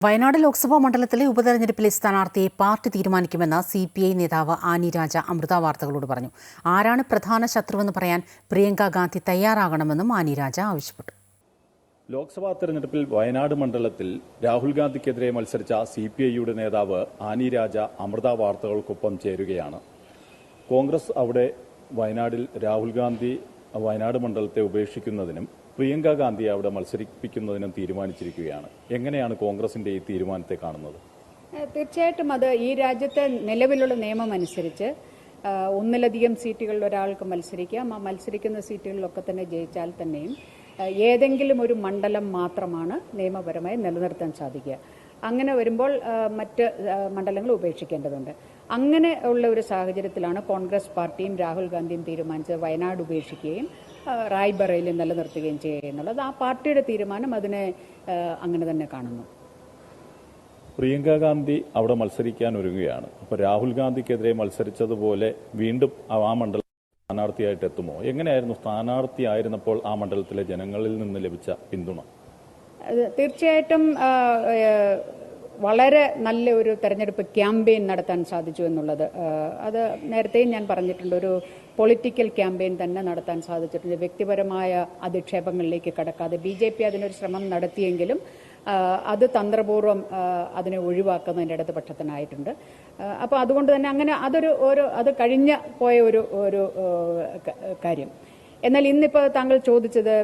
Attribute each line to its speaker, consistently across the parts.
Speaker 1: വയനാട് ലോക്സഭാ മണ്ഡലത്തിലെ ഉപതെരഞ്ഞെടുപ്പിലെ സ്ഥാനാർത്ഥിയെ പാർട്ടി തീരുമാനിക്കുമെന്ന് സി പി ഐ നേതാവ് ആനി രാജ അമൃത വാർത്തകളോട് പറഞ്ഞു. ആരാണ് പ്രധാന ശത്രുവെന്ന് പറയാൻ പ്രിയങ്ക ഗാന്ധി തയ്യാറാകണമെന്നും ആനി രാജ ആവശ്യപ്പെട്ടു.
Speaker 2: ലോക്സഭാ തെരഞ്ഞെടുപ്പിൽ വയനാട് മണ്ഡലത്തിൽ രാഹുൽ ഗാന്ധിക്കെതിരെ മത്സരിച്ച സി പി ഐയുടെ നേതാവ് ആനി രാജ അമൃത വാർത്തകൾക്കൊപ്പം ചേരുകയാണ്. കോൺഗ്രസ് അവിടെ വയനാടിൽ രാഹുൽ ഗാന്ധി വയനാട് മണ്ഡലത്തെ ഉപേക്ഷിക്കുന്നതിനും പ്രിയങ്ക ഗാന്ധിയെ അവിടെ മത്സരിപ്പിക്കുന്നതിനും തീരുമാനിച്ചിരിക്കുകയാണ്. എങ്ങനെയാണ് കോൺഗ്രസിന്റെ ഈ തീരുമാനത്തെ കാണുന്നത്?
Speaker 3: തീർച്ചയായിട്ടും അത് ഈ രാജ്യത്തെ നിലവിലുള്ള നിയമം അനുസരിച്ച് ഒന്നിലധികം സീറ്റുകളിൽ ഒരാൾക്ക് മത്സരിക്കാം. ആ മത്സരിക്കുന്ന സീറ്റുകളിലൊക്കെ തന്നെ ജയിച്ചാൽ തന്നെയും ഏതെങ്കിലും ഒരു മണ്ഡലം മാത്രമാണ് നിയമപരമായി നിലനിർത്താൻ സാധിക്കുക. അങ്ങനെ വരുമ്പോൾ മറ്റ് മണ്ഡലങ്ങൾ ഉപേക്ഷിക്കേണ്ടതുണ്ട്. അങ്ങനെ ഉള്ള ഒരു സാഹചര്യത്തിലാണ് കോൺഗ്രസ് പാർട്ടിയും രാഹുൽ ഗാന്ധിയും തീരുമാനിച്ചത് വയനാട് ഉപേക്ഷിക്കുകയും റായ്ബറയിൽ നിലനിർത്തുകയും ചെയ്യുക എന്നുള്ളത്. ആ പാർട്ടിയുടെ തീരുമാനം അതിനെ അങ്ങനെ തന്നെ കാണുന്നു.
Speaker 2: പ്രിയങ്ക ഗാന്ധി അവിടെ മത്സരിക്കാൻ ഒരുങ്ങുകയാണ്. അപ്പോൾ രാഹുൽ ഗാന്ധിക്കെതിരെ മത്സരിച്ചതുപോലെ വീണ്ടും ആ മണ്ഡലം സ്ഥാനാർത്ഥിയായിട്ട് എത്തുമോ? എങ്ങനെയായിരുന്നു? സ്ഥാനാർത്ഥിയായിരുന്നപ്പോൾ ആ മണ്ഡലത്തിലെ ജനങ്ങളിൽ നിന്ന് ലഭിച്ച പിന്തുണ?
Speaker 3: തീർച്ചയായിട്ടും വളരെ നല്ല ഒരു തെരഞ്ഞെടുപ്പ് ക്യാമ്പയിൻ നടത്താൻ സാധിച്ചു എന്നുള്ളത്. അത് നേരത്തെയും ഞാൻ പറഞ്ഞിട്ടുണ്ട്. ഒരു പൊളിറ്റിക്കൽ ക്യാമ്പയിൻ തന്നെ നടത്താൻ സാധിച്ചിട്ടുണ്ട്. വ്യക്തിപരമായ അധിക്ഷേപങ്ങളിലേക്ക് കടക്കാതെ ബി ജെ പി അതിനൊരു ശ്രമം നടത്തിയെങ്കിലും അത് തന്ത്രപൂർവം അതിനെ ഒഴിവാക്കുന്നതിന്റെ ഇടതുപക്ഷത്തിനായിട്ടുണ്ട് അപ്പോൾ അതുകൊണ്ട് തന്നെ അങ്ങനെ അതൊരു ഒരു അത് കഴിഞ്ഞ പോയ ഒരു ഒരു കാര്യം. എന്നാൽ ഇന്നിപ്പോൾ താങ്കൾ ചോദിച്ചത്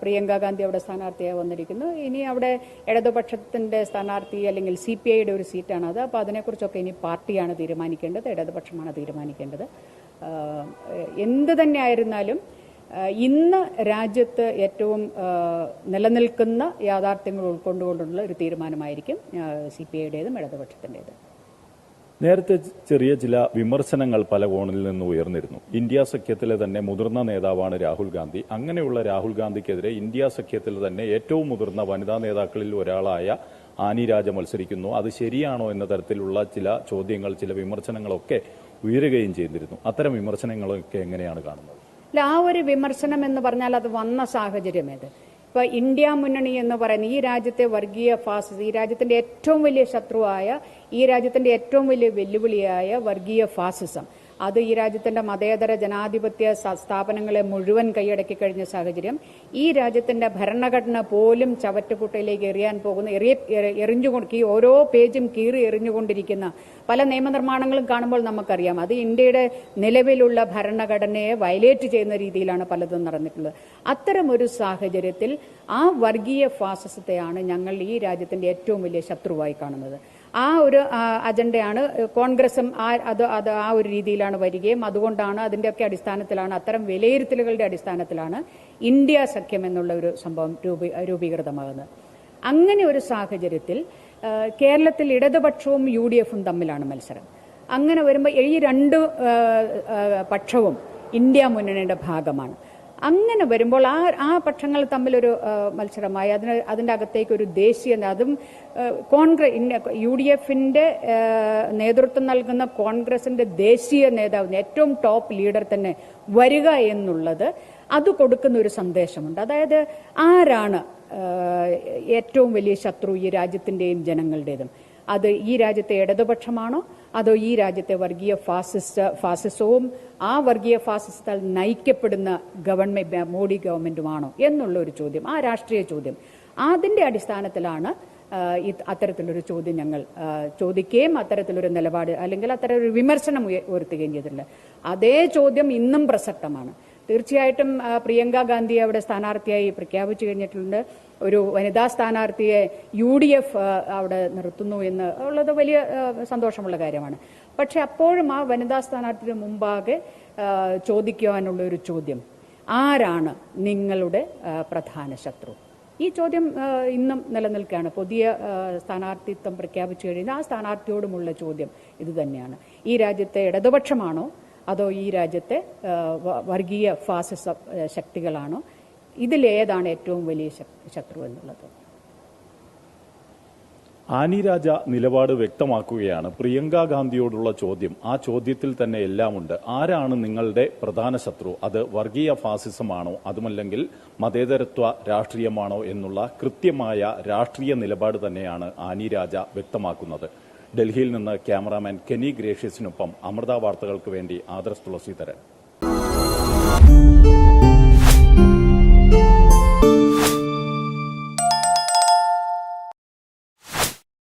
Speaker 3: പ്രിയങ്ക ഗാന്ധി അവിടെ സ്ഥാനാർത്ഥിയായി വന്നിരിക്കുന്നു. ഇനി അവിടെ ഇടതുപക്ഷത്തിന്റെ സ്ഥാനാർത്ഥി അല്ലെങ്കിൽ സി പി ഐയുടെ ഒരു സീറ്റാണ് അത്. അപ്പോൾ അതിനെക്കുറിച്ചൊക്കെ ഇനി പാർട്ടിയാണ് തീരുമാനിക്കേണ്ടത് ഇടതുപക്ഷമാണ് തീരുമാനിക്കേണ്ടത്. എന്ത് തന്നെ ആയിരുന്നാലും ഇന്ന് രാജ്യത്ത് ഏറ്റവും നിലനിൽക്കുന്ന യാഥാർത്ഥ്യങ്ങൾ ഉൾക്കൊണ്ടുകൊണ്ടുള്ള ഒരു തീരുമാനമായിരിക്കും സി പി ഐയുടേതും ഇടതുപക്ഷത്തിന്റെതും
Speaker 2: നേരത്തെ ചെറിയ ചില വിമർശനങ്ങൾ പല കോണിൽ നിന്ന് ഉയർന്നിരുന്നു. ഇന്ത്യ സഖ്യത്തിലെ തന്നെ മുതിർന്ന നേതാവാണ് രാഹുൽ ഗാന്ധി. അങ്ങനെയുള്ള രാഹുൽ ഗാന്ധിക്കെതിരെ ഇന്ത്യ സഖ്യത്തിൽ തന്നെ ഏറ്റവും മുതിർന്ന വനിതാ നേതാക്കളിൽ ഒരാളായ ആനി രാജ മത്സരിക്കുന്നു. അത് ശരിയാണോ എന്ന തരത്തിലുള്ള ചില ചോദ്യങ്ങൾ ചില വിമർശനങ്ങളൊക്കെ ഉയരുകയും ചെയ്തിരുന്നു. അത്തരം വിമർശനങ്ങളൊക്കെ എങ്ങനെയാണ് കാണുന്നത്?
Speaker 3: അല്ല ആ ഒരു വിമർശനം എന്ന് പറഞ്ഞാൽ അത് വന്ന സാഹചര്യം ഏത്? ഇപ്പൊ ഇന്ത്യ മുന്നണി എന്ന് പറയുന്ന ഈ രാജ്യത്തെ വർഗീയ ഫാസിസം ഈ രാജ്യത്തിന്റെ ഏറ്റവും വലിയ ശത്രുവായ ഈ രാജ്യത്തിന്റെ ഏറ്റവും വലിയ വെല്ലുവിളിയായ വർഗീയ ഫാസിസം. അത് ഈ രാജ്യത്തിന്റെ മതേതര ജനാധിപത്യ സ്ഥാപനങ്ങളെ മുഴുവൻ കൈയടക്കി കഴിഞ്ഞ സാഹചര്യം ഈ രാജ്യത്തിന്റെ ഭരണഘടന പോലും ചവറ്റുകുട്ടയിലേക്ക് എറിയാൻ പോകുന്ന എറിയ എറി- എറിഞ്ഞുകൊണ്ട് ഓരോ പേജും കീറി എറിഞ്ഞുകൊണ്ടിരിക്കുന്ന പല നിയമനിർമ്മാണങ്ങളും കാണുമ്പോൾ നമുക്കറിയാം. അത് ഇന്ത്യയുടെ നിലവിലുള്ള ഭരണഘടനയെ വയലേറ്റ് ചെയ്യുന്ന രീതിയിലാണ് പലതും നടന്നിട്ടുള്ളത്. അത്തരം ഒരു സാഹചര്യത്തിൽ ആ വർഗീയ ഫാസിസത്തെയാണ് ഞങ്ങൾ ഈ രാജ്യത്തിന്റെ ഏറ്റവും വലിയ ശത്രുവായി കാണുന്നത്. ആ ഒരു അജണ്ടയാണ് കോൺഗ്രസും ആ അത് അത് ആ ഒരു രീതിയിലാണ് വരികയും അതുകൊണ്ടാണ് അതിന്റെയൊക്കെ അടിസ്ഥാനത്തിലാണ് അത്തരം വിലയിരുത്തലുകളുടെ അടിസ്ഥാനത്തിലാണ് ഇന്ത്യ സഖ്യം എന്നുള്ള ഒരു സംഭവം രൂപീ രൂപീകൃതമാകുന്നത്. അങ്ങനെ ഒരു സാഹചര്യത്തിൽ കേരളത്തിൽ ഇടതുപക്ഷവും യു ഡി എഫും തമ്മിലാണ് മത്സരം. അങ്ങനെ വരുമ്പോൾ ഈ രണ്ട് പക്ഷവും ഇന്ത്യ മുന്നണിയുടെ ഭാഗമാണ്. അങ്ങനെ വരുമ്പോൾ ആ ആ പക്ഷങ്ങൾ തമ്മിലൊരു മത്സരമായി. അതിന് അതിന്റെ അകത്തേക്ക് ഒരു ദേശീയ അതും കോൺഗ്രസ് യു ഡി എഫിന്റെ നേതൃത്വം നൽകുന്ന കോൺഗ്രസിന്റെ ദേശീയ നേതാവ് ഏറ്റവും ടോപ്പ് ലീഡർ തന്നെ വരിക എന്നുള്ളത് അത് കൊടുക്കുന്ന ഒരു സന്ദേശമുണ്ട്. അതായത് ആരാണ് ഏറ്റവും വലിയ ശത്രു ഈ രാജ്യത്തിന്റെയും ജനങ്ങളുടേതും? അത് ഈ രാജ്യത്തെ ഇടതുപക്ഷമാണോ? അതോ ഈ രാജ്യത്തെ വർഗീയ ഫാസിസ്റ്റ് ഫാസിസവും ആ വർഗീയ ഫാസിസ്റ്റാൽ നയിക്കപ്പെടുന്ന ഗവൺമെന്റ് മോഡി ഗവൺമെന്റുമാണോ എന്നുള്ള ഒരു ചോദ്യം ആ രാഷ്ട്രീയ ചോദ്യം. അതിന്റെ അടിസ്ഥാനത്തിലാണ് അത്തരത്തിലൊരു ചോദ്യം ഞങ്ങൾ ചോദിക്കുകയും അത്തരത്തിലൊരു നിലപാട് അല്ലെങ്കിൽ അത്തരം ഒരു വിമർശനം ഉയ- ഉയർത്തുകയും ചെയ്തിട്ടുണ്ട് അതേ ചോദ്യം ഇന്നും പ്രസക്തമാണ്. തീർച്ചയായിട്ടും പ്രിയങ്ക ഗാന്ധി അവിടെ സ്ഥാനാർത്ഥിയായി പ്രഖ്യാപിച്ചു കഴിഞ്ഞിട്ടുണ്ട്. ഒരു വനിതാ സ്ഥാനാർത്ഥിയെ യു ഡി എഫ് അവിടെ നിർത്തുന്നു എന്ന് ഉള്ളത് വലിയ സന്തോഷമുള്ള കാര്യമാണ്. പക്ഷെ അപ്പോഴും ആ വനിതാ സ്ഥാനാർത്ഥിയുടെ മുമ്പാകെ ചോദിക്കുവാനുള്ള ഒരു ചോദ്യം. ആരാണ് നിങ്ങളുടെ പ്രധാന ശത്രു? ഈ ചോദ്യം ഇന്നും നിലനിൽക്കുകയാണ്. പുതിയ സ്ഥാനാർത്ഥിത്വം പ്രഖ്യാപിച്ചു കഴിഞ്ഞാൽ ആ സ്ഥാനാർത്ഥിയോടുമുള്ള ചോദ്യം ഇതുതന്നെയാണ്. ഈ രാജ്യത്തെ ഇടതുപക്ഷമാണോ അതോ ഈ രാജ്യത്തെ വർഗീയ ഫാസിസ ശക്തികളാണോ? ഇതിലേതാണ് ഏറ്റവും വലിയ ശത്രു എന്നുള്ളത്?
Speaker 2: ആനി രാജ നിലപാട് വ്യക്തമാക്കുകയാണ്. പ്രിയങ്ക ഗാന്ധിയോടുള്ള ചോദ്യം. ആ ചോദ്യത്തിൽ തന്നെ എല്ലാമുണ്ട്. ആരാണ് നിങ്ങളുടെ പ്രധാന ശത്രു? അത് വർഗീയ ഫാസിസമാണോ? അതുമല്ലെങ്കിൽ മതേതരത്വ രാഷ്ട്രീയമാണോ എന്നുള്ള കൃത്യമായ രാഷ്ട്രീയ നിലപാട് തന്നെയാണ് ആനി രാജ വ്യക്തമാക്കുന്നത്. ഡൽഹിയിൽ നിന്ന് ക്യാമറാമാൻ കെനി ഗ്രേഷ്യസിനൊപ്പം അമൃത വാർത്തകൾക്ക് വേണ്ടി ആദർശ് തുളസീധരൻ.